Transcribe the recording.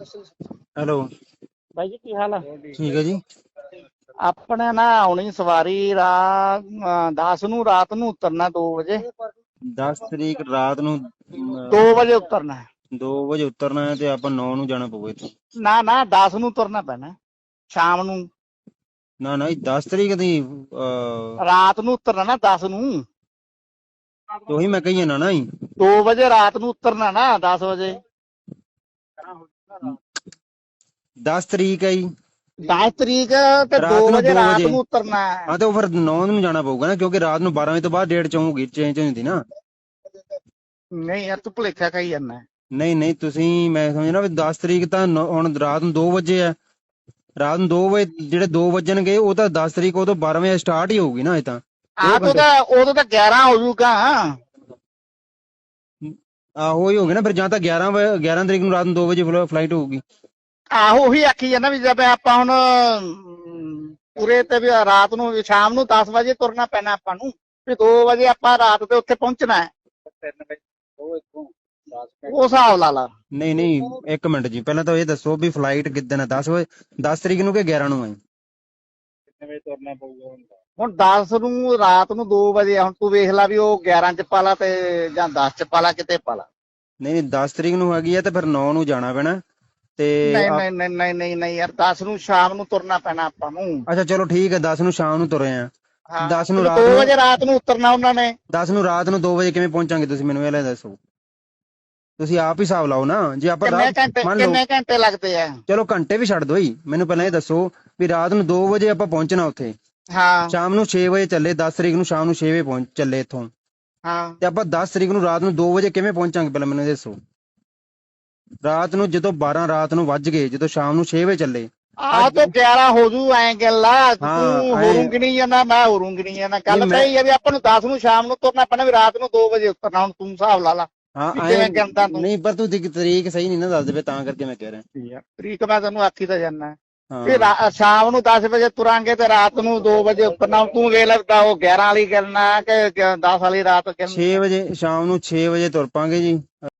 Hello. ਬਾਈ ਜੀ ਕੀ ਹਾਲ ਆ? ਠੀਕ ਹੈ ਜੀ। ਆਪਣੇ ਨਾ ਆਉਣੀ ਸਵਾਰੀ ਰਾਤ 10 ਨੂੰ ਰਾਤ ਨੂੰ ਉਤਰਨਾ 2 ਵਜੇ। 10 ਤਰੀਕ ਰਾਤ ਨੂੰ 2 ਵਜੇ ਉਤਰਨਾ 2 ਵਜੇ ਉਤਰਨਾ ਹੈ ਤੇ ਆਪਾਂ 9 ਨੂੰ ਜਾਣਾ ਪਊਗਾ ਇੱਥੋਂ। ਨਾ ਨਾ 10 ਨੂੰ ਉਤਰਨਾ ਪੈਣਾ ਸ਼ਾਮ ਨੂੰ। ਨਾ ਨਾ ਇਹ 10 ਤਰੀਕ ਦੀ ਰਾਤ ਨੂੰ ਉਤਰਨਾ ਨਾ 10 ਨੂੰ। ਉਹੀ ਮੈਂ ਕਹੀ ਨਾ ਨਾ ਹੀ 2 ਵਜੇ ਰਾਤ ਨੂੰ ਉਤਰਨਾ ਨਾ 10 ਵਜੇ। 10 ਤਰੀਕ ਹੈ ਜੀ। 10 ਤਰੀਕ ਤੇ ਰਾਤ 2 ਨੂੰ ਵਜੇ ਰਾਤ। ਨੂੰ ਉਤਰਨਾ ਹੈ। ਹਾਂ ਤੇ ਉਹ ਫਿਰ 9 ਨੂੰ ਜਾਣਾ ਪਊਗਾ ਨਾ ਕਿਉਂਕਿ ਰਾਤ ਨੂੰ 12 ਵਜੇ ਤੋਂ ਬਾਅਦ ਡੇਟ ਚਾਹੂਗੀ ਚੇਂਜ ਹੁੰਦੀ ਨਾ। ਨਹੀਂ ਯਾਰ ਤੂੰ ਭੁਲੇਖਾ ਕਹੀ ਜਾਂਦਾ ਨਹੀਂ ਨਹੀਂ ਤੁਸੀਂ ਮੈਂ ਸਮਝਣਾ ਵੀ 10 ਤਰੀਕ ਤਾਂ ਹੁਣ ਰਾਤ ਨੂੰ 2 ਵਜੇ ਹੈ। ਰਾਤ ਨੂੰ 2 ਵਜੇ ਜਿਹੜੇ 2 ਵਜਣਗੇ ਉਹ ਤਾਂ 10 ਤਰੀਕ ਉਹ ਤੋਂ 12 ਵਜੇ ਸਟਾਰਟ ਹੀ ਹੋਊਗੀ ਨਾ ਇਹ ਤਾਂ। ਆ ਤੂੰ ਤਾਂ ਉਦੋਂ ਤਾਂ 11 ਹੋ ਜਾਊਗਾ। ਆਹੋ ਹੀ ਹੋਗੇ ਨਾ ਫਿਰ ਜਾਂ ਤਾਂ 11 ਵਜੇ 11 ਤਰੀਕ ਨੂੰ ਰਾਤ ਨੂੰ 2 ਵਜੇ ਫਲਾਈਟ ਹੋਊਗੀ। ਆਹੋ ਉਹੀ ਆਖੀ ਜਾਂਦਾ ਵੀ ਜਦ ਆਪਾਂ ਹੁਣ ਅਮ, ਪੂਰੇ ਤੇ ਵੀ ਰਾਤ ਨੂੰ ਵੀ ਸ਼ਾਮ ਨੂੰ 10 ਵਜੇ ਤੁਰਨਾ ਪੈਣਾ ਆਪਾਂ ਨੂੰ ਵੀ 2 ਵਜੇ ਆਪਾਂ ਰਾਤ ਦੇ ਉੱਥੇ ਪਹੁੰਚਣਾ ਹੈ। ਉਹ ਹਿਸਾਬ ਲਾ ਲਾ। ਨਹੀਂ ਨਹੀਂ ਇੱਕ ਮਿੰਟ ਜੀ ਪਹਿਲਾਂ ਤਾਂ ਇਹ ਦੱਸੋ ਵੀ ਫਲਾਈਟ ਕਿੱਦਣ ਹੈ 10 ਵਜੇ 10 ਤਰੀਕ ਨੂੰ ਕਿ 11 ਨੂੰ ਹੈ? ਹੁਣ 10 ਨੂੰ ਰਾਤ ਨੂੰ 2 ਵਜੇ ਆ, ਹੁਣ ਤੂੰ ਵੇਖ ਲੈ ਵੀ ਉਹ 11 ਚ ਪਾਲਾ ਤੇ ਜਾਂ 10 ਚ ਪਾਲਾ ਕਿਤੇ ਪਾਲਾ। ਨਹੀਂ ਨਹੀਂ 10 ਤਰੀਕ ਨੂੰ ਹੈਗੀ ਹੈ ਤੇ ਫਿਰ 9 ਨੂੰ ਜਾਣਾ ਪੈਣਾ। ਤੇ ਨਹੀਂ ਨਹੀਂ ਨਹੀਂ ਨਹੀਂ ਨਹੀਂ ਨਹੀਂ ਯਾਰ 10 ਨੂੰ ਸ਼ਾਮ ਨੂੰ ਤੁਰਨਾ ਪੈਣਾ ਆਪਾਂ ਨੂੰ। ਅੱਛਾ ਚਲੋ ਠੀਕ ਹੈ 10 ਨੂੰ ਸ਼ਾਮ ਨੂੰ ਤੁਰੇ ਆ। ਹਾਂ। 10 ਨੂੰ 2 ਰਾਤ ਨੂੰ ਵਜੇ ਰਾਤ ਨੂੰ ਉਤਰਨਾ ਉਹਨਾਂ ਨੇ। 10 ਨੂੰ ਰਾਤ ਨੂੰ 2 ਵਜੇ ਕਿਵੇਂ ਪਹੁੰਚਾਂਗੇ ਤੁਸੀਂ? ਮੈਨੂੰ ਇਹ ਲੈ ਦੱਸੋ। ਤੁਸੀਂ ਆਪ ਹੀ ਹਿਸਾਬ ਲਾਓ ਨਾ। ਜੇ ਆਪਾਂ ਰਾਤ ਮੰਨ ਲਓ ਕਿੰਨੇ ਘੰਟੇ ਲੱਗਦੇ ਆ? ਚਲੋ ਘੰਟੇ ਵੀ ਛੱਡ ਦੋ ਹੀ। ਮੈਨੂੰ ਪਹਿਲਾਂ ਇਹ ਦੱਸੋ ਵੀ ਰਾਤ ਨੂੰ 2 ਵਜੇ ਆਪਾਂ ਪਹੁੰਚਣਾ ਉੱਥੇ। ਹਾਂ। ਸ਼ਾਮ ਨੂੰ 6 ਵਜੇ ਚੱਲੇ 10 ਤਰੀਕ ਨੂੰ ਸ਼ਾਮ ਨੂੰ 6 ਵਜੇ ਪਹੁੰਚ ਚੱਲੇ ਇੱਥੋਂ। ਹਾਂ। ਤੇ ਆਪਾਂ 10 ਤਰੀਕ ਨੂੰ ਰਾਤ ਨੂੰ 2 ਵਜੇ ਕਿਵੇਂ ਪਹੁੰਚਾਂਗੇ ਪਹਿਲਾਂ ਮੈਨੂੰ ਦੱਸੋ? ਰਾਤ ਨੂੰ ਜਦੋਂ 12 ਰਾਤ ਨੂੰ ਵੱਜ ਗਏ ਜਦੋਂ ਸ਼ਾਮ ਨੂੰ 6 ਵਜੇ ਚੱਲੇ। ਆ ਤਾਂ 11 ਹੋ ਜੂ ਐ ਗੱਲਾ ਤੂੰ ਹਾਂ, ਐਂ। ਹੋਰੂੰਗੀ ਨਹੀਂ ਜਾਂਦਾ ਮੈਂ ਹੋਰੂੰਗੀ ਨਹੀਂ ਜਾਂਦਾ। ਨਹੀਂ, ਤਾਂ ਹੈ ਵੀ ਆਪਾਂ ਨੂੰ 10 ਨੂੰ ਸ਼ਾਮ ਨੂੰ ਤੁਰਨਾ ਪੈਣਾ ਵੀ ਰਾਤ ਨੂੰ 2 ਵਜੇ ਉਤਰਨਾ ਹੁਣ ਤੂੰ ਹਿਸਾਬ ਲਾ ਲਾ। ਹਾਂ ਕਿਵੇਂ ਕਰਦਾ ਤੂੰ? ਨਹੀਂ ਪਰ ਤੂੰ ਤਰੀਕ- ਤਰੀਕ ਸਹੀ ਨਹੀਂ ਨਾ ਦੱਸ ਦੇਵੇ ਤਾਂ ਕਰਕੇ ਮੈਂ ਕਹਿ ਰਿਹਾ। ਤਰੀਕ ਮੈਂ ਤੈਨੂੰ ਆਖੀ ਤਾਂ ਜਾਨਾ ਹਾਂ। ਵੀ ਰਾ- ਸ਼ਾਮ ਨੂੰ 10 ਵਜੇ ਤੁਰਾਂਗੇ ਤੇ ਰਾਤ ਨੂੰ 2 ਵਜੇ ਉਤਰਨਾ ਹੁਣ ਤੂੰ ਵੇਖ ਲੱਗਦਾ ਉਹ 11 ਵਾਲੀ ਕਰਨਾ ਕਿ 10 ਵਾਲੀ ਰਾਤ ਕਰਨਾ 6 ਵਜੇ ਸ਼ਾਮ ਨੂੰ 6 ਵਜੇ ਤੁਰ ਪਾਂਗੇ ਜੀ।